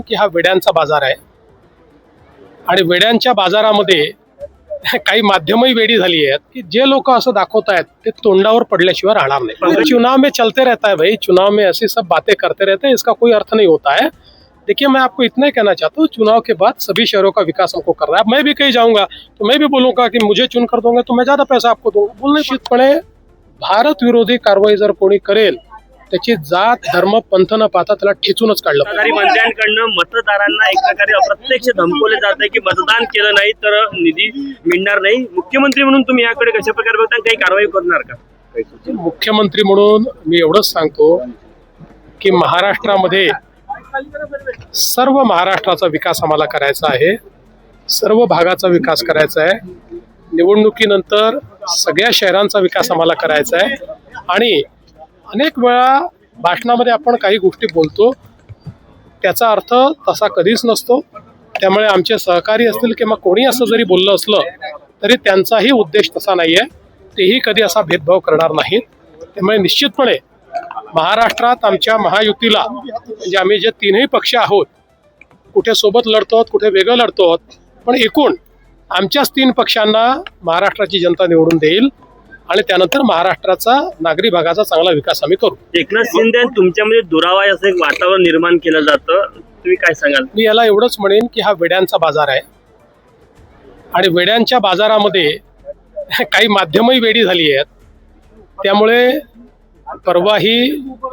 की हा वेड्यांचा बाज़ार आहे. आणि वेड्यांच्या बाजारामध्ये काही माध्यमही वेडी झाली आहेत की जे लोक असं दाखवत आहेत, ते तोंडावर पडल्याशिवाय राहणार नाही. चुनाव में चलते रहता है भाई चुनाव में ऐसी सब बातें करते रहते हैं, इसका कोई अर्थ नहीं होता है. देखिए, मैं आपको इतना ही कहना चाहता हूँ, चुनाव के बाद सभी शहरों का विकास हमको कर रहा है। मैं भी कहीं जाऊँगा तो मैं भी बोलूँगा कि मुझे चुन कर दोगे तो मैं ज़्यादा पैसा आपको दूँगा। बोलणे निश्चितपणे, भारत विरोधी कारवाई जर कोणी करेल त्याची जात धर्म पंथ न पाहता त्याला ठेचूनच काढलं. सरकारी मंत्र्यांकडनं मतदारांना एक प्रकारे अप्रत्यक्ष धमकवले जात आहे की मतदान केलं नाही तर निधी मिळणार नाही मुख्यमंत्री म्हणून तुम्ही याकडे कशा प्रकारे बघता काही कारवाई करणार का? मुख्यमंत्री म्हणून मी एवढंच सांगतो की महाराष्ट्रामध्ये सर्व महाराष्ट्राचा विकास आम्हाला करायचा आहे सर्व भागाचा विकास करायचा आहे निवडणुकीनंतर सगळ्या शहरांचा विकास आम्हाला करायचा आहे आणि अनेक वेळा भाषणामध्ये आपण काही गोष्टी बोलतो. त्याचा अर्थ तसा कधीच नसतो. त्यामुळे आमचे सहकारी असतील किंवा कोणी असं जरी बोललं असलं तरी त्यांचाही उद्देश तसा नाही आहे तेही कधी असा भेदभाव करणार नाहीत. त्यामुळे निश्चितपणे महाराष्ट्रात आमच्या महायुतीला म्हणजे आम्ही जे तीनही पक्ष आहोत कुठे सोबत लढतो कुठे वेगळं लढतो पण एकूण आमच्याच तीन पक्षांना महाराष्ट्राची जनता निवडून देईल. आणि त्यानंतर महाराष्ट्राचा नागरी भागाचा चांगला विकास आम्ही करू. एकनाथ शिंदे तुमच्यामध्ये दुरावा असं एक वातावरण निर्माण केलं जातं. तुम्ही काय सांगाल? मी याला एवढंच म्हणेन की हा वेड्यांचा बाजार आहे. आणि वेड्यांच्या बाजारामध्ये काही माध्यमही वेडी झाली आहेत. त्यामुळे परवाही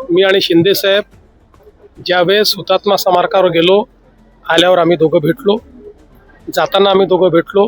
मी आणि शिंदे साहेब ज्यावेळेस हुतात्मा स्मारकावर गेलो आल्यावर आम्ही दोघं भेटलो. जाताना आम्ही दोघं भेटलो.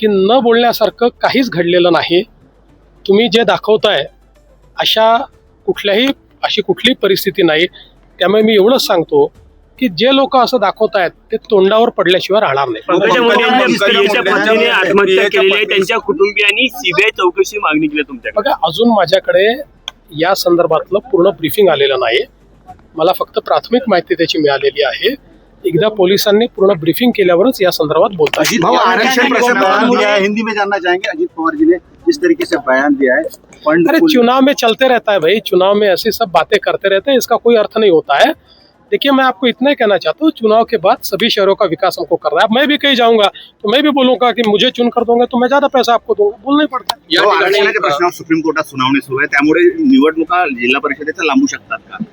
की न बोलण्यासारखं काहीच घडलेलं नाही. तुम्ही जे दाखवताय अशा कुठल्याही अशी कुठलीही परिस्थिती नाही. त्यामुळे मी एवढंच सांगतो की जे लोक असं दाखवत आहेत ते तोंडावर पडल्याशिवाय राहणार नाही. आत्महत्या केलेली आहे. त्यांच्या कुटुंबियांनी सीबीआय चौकशी मागणी केली आहे तुमच्याकडे. बघा अजून माझ्याकडे या संदर्भातलं पूर्ण ब्रीफिंग आलेलं नाही. मला फक्त प्राथमिक माहिती त्याची मिळालेली आहे. एकदा पोलिसांनी पूर्ण ब्रीफिंग केल्यावरच या संदर्भात है हिंदी में जानना चाहेंगे. अजीत पवार जी ने जिस तरीके से बयान दिया है अरे चुनाव में चलते रहता है भाई। चुनाव में ऐसी सब बातें करते रहते हैं इसका कोई अर्थ नहीं होता है। देखिए मैं आपको इतना ही कहना चाहता हूँ चुनाव के बाद सभी शहरों का विकास हमको कर रहा है मैं भी कहीं जाऊँगा तो मैं भी बोलूँगा कि मुझे चुन कर दोगे तो मैं ज़्यादा पैसा आपको दूँगा। बोलना ही पड़ता है। प्रश्नावर सुप्रीम कोर्टात सुनावणी सुरू आहे त्यामुळे निवडणुका जिल्हा परिषदेच्या लांबू शकतात का?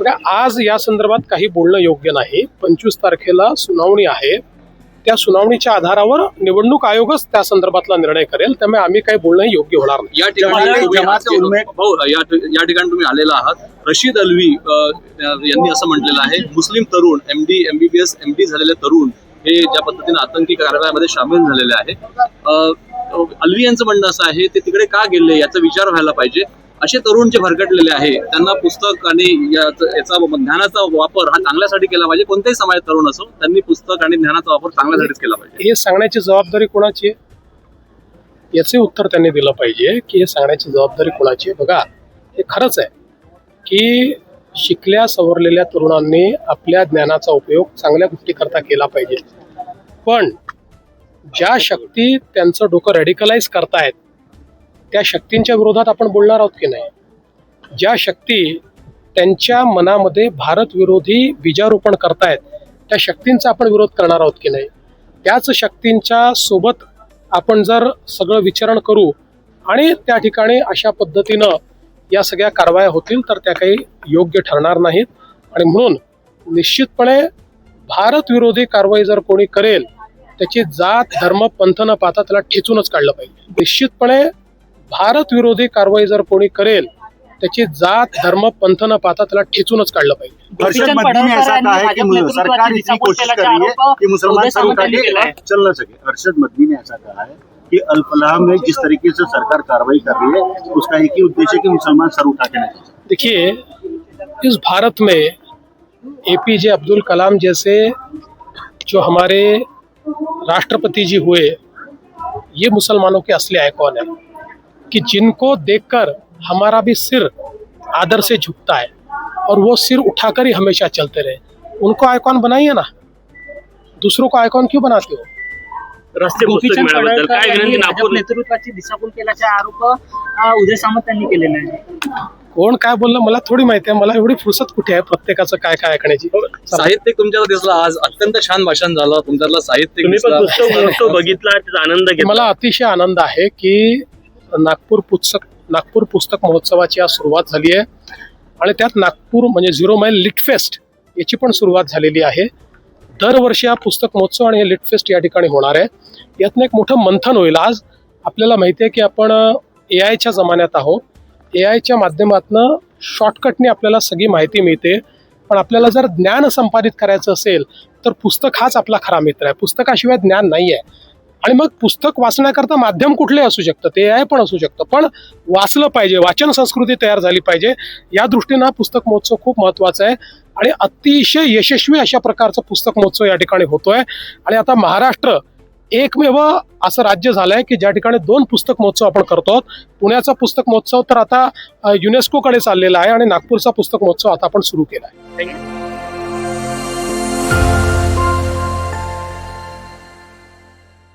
बघा आज या संदर्भात काही बोलणं योग्य नाही. पंचवीस तारखेला सुनावणी आहे. त्या सुनावणीच्या आधारावर निवडणूक आयोगच त्या संदर्भातला निर्णय करेल. त्यामुळे आम्ही काही बोलणं योग्य होणार नाही. या ठिकाणी उमेद- भाऊ या या ठिकाणी तुम्ही आलेला आहात. रशीद अलवी यांनी असं म्हटलेलं आहे मुस्लिम तरुण M D MBBS M D झालेले तरुण हे ज्या पद्धतीने आतंकी कारवायामध्ये सामील झालेले आहे. अल्वी यांचं म्हणणं असं आहे ते तिकडे का गेले याचा विचार व्हायला पाहिजे. असे तरुण जे भरकटलेले आहे त्यांना पुस्तक आणि याचा ज्ञानाचा वापर हा चांगल्यासाठी केला पाहिजे. कोणत्याही समाज तरुण असो त्यांनी पुस्तक आणि ज्ञानाचा वापर चांगल्यासाठीच केला पाहिजे. हे सांगण्याची जबाबदारी कोणाची आहे? याचे उत्तर त्यांनी दिलं पाहिजे की हे सांगण्याची जबाबदारी कोणाची आहे? बघा हे खरंच आहे की शिकल्या सवरलेल्या तरुणांनी आपल्या ज्ञानाचा उपयोग चांगल्या गोष्टीकरता केला पाहिजे. पण ज्या शक्ती त्यांचं डोकं रॅडिकलाइज करतायत त्या शक्तींच्या विरोधात आपण बोलणार आहोत की नाही? ज्या शक्ती त्यांच्या मनामध्ये भारत विरोधी बीजारोपण करतायत त्या शक्तींचा आपण विरोध करणार आहोत की नाही? त्याच शक्तींच्या सोबत आपण जर सगळं विचारण करू आणि त्या ठिकाणी अशा पद्धतीनं या सगळ्या कारवाया होतील तर त्या काही योग्य ठरणार नाहीत. आणि म्हणून निश्चितपणे भारत विरोधी कारवाई जर कोणी करेल त्याची जात धर्म पंथ न पाहता त्याला ठेचूनच काढलं पाहिजे. निश्चितपणे भारत विरोधी कारवाई जर कोणी करेल त्याची जात धर्म पंथ न पाहता त्याला ठेचूनच काढलं पाहिजे. हर्षद मदनी ने ऐसा कहा है कि है है अल्पलाह में जिस तरीके से सरकार कार्रवाई कर रही है उसका एक ही उद्देश्य है कि मुसलमान सर उठा के नहीं देखिए इस भारत में एपीजे अब्दुल कलाम जैसे जो हमारे राष्ट्रपति जी हुए ये मुसलमानों के असली आइकॉन है कि जिनको देखकर हमारा भी सिर आदर से झुकता है और वो सिर उठाकर ही हमेशा चलते रहे। उनको आइकॉन बनाइए ना। दूसरों को आइकॉन क्यों बनाते हो? रस्ते नेतृत्वाची दिशाभूल केल्याचा आरोप उदय सामंत यांनी केलेला आहे. कोण काय बोललं मला थोडी माहिती आहे. मला एवढी फुरसत कुठे आहे? प्रत्येकाचं काय काय ऐकण्याची? साहित्यिक तुमच्याला दिसला. आज अत्यंत छान भाषण झालं. तुमच्यातला साहित्यिक बघितला त्याचा आनंद घेतला. मला अतिशय आनंद आहे की नागपूर पुस्तक नागपूर पुस्तक महोत्सवाची आज सुरुवात झाली आहे. आणि त्यात नागपूर म्हणजे झिरो माईल लिट फेस्ट याची पण सुरुवात झालेली आहे. दरवर्षी हा पुस्तक महोत्सव आणि हे लिट फेस्ट या ठिकाणी होणार आहे. यातनं एक मोठं मंथन होईल आज. आपल्याला माहिती आहे की आपण ए आयच्या जमान्यात आहोत. ए आयच्या माध्यमातनं शॉर्टकटने आपल्याला सगळी माहिती मिळते. पण आपल्याला जर ज्ञान संपादित करायचं असेल तर पुस्तक हाच आपला खरा मित्र आहे. पुस्तकाशिवाय ज्ञान नाही आहे आणि मग पुस्तक वाचण्याकरता माध्यम कुठले असू शकतं. ते आहे पण असू शकतं. पण वाचलं पाहिजे. वाचन संस्कृती तयार झाली पाहिजे. या दृष्टीनं हा पुस्तक महोत्सव खूप महत्त्वाचा आहे. आणि अतिशय यशस्वी अशा प्रकारचा पुस्तक महोत्सव या ठिकाणी होतोय. आणि आता महाराष्ट्र एकमेव असं राज्य झालं आहे की ज्या ठिकाणी दोन पुस्तक महोत्सव आपण करतो पुण्याचा पुस्तक महोत्सव तर आता युनेस्कोकडे चाललेला आहे आणि नागपूरचा पुस्तक महोत्सव आता आपण सुरू केला आहे.